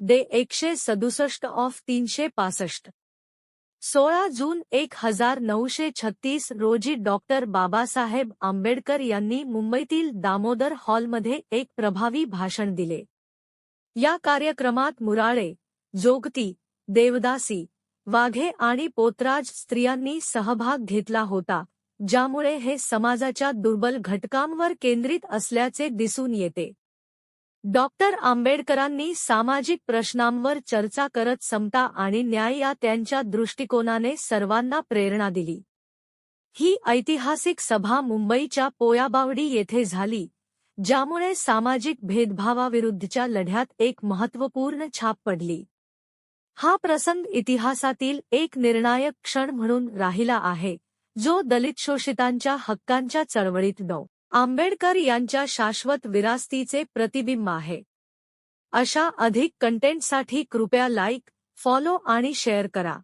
Day एकशे सदुसष्ट of तीनशे पासष्ट. सोळा जून एक हजार नऊशे छत्तीस रोजी डॉक्टर बाबासाहेब आंबेडकर यांनी मुंबईतील दामोदर हॉलमध्ये एक प्रभावी भाषण दिले. या कार्यक्रमात मुराळे जोगती देवदासी वाघे आणि पोतराज स्त्रियांनी सहभाग घेतला होता ज्यामुळे हे समाजाच्या दुर्बल घटकांवर केंद्रित असल्याचे दिसून येते. डॉक्टर आंबेडकरांनी सामाजिक प्रश्नांवर चर्चा करत समता आणि न्याय या त्यांच्या दृष्टिकोनाने सर्वांना प्रेरणा दिली. ही ऐतिहासिक सभा मुंबईच्या पोयाबावडी येथे झाली ज्यामुळे सामाजिक भेदभावाविरुद्धच्या लढ्यात एक महत्त्वपूर्ण छाप पडली. हा प्रसंग इतिहासातील एक निर्णायक क्षण म्हणून राहिला आहे जो दलित शोषितांच्या हक्कांच्या चळवळीत डॉ. आंबेडकर यांच्या शाश्वत विरासतीचे प्रतिबिंब आहे. अशा अधिक कंटेंटसाठी कृपया लाईक फॉलो आणि शेअर करा.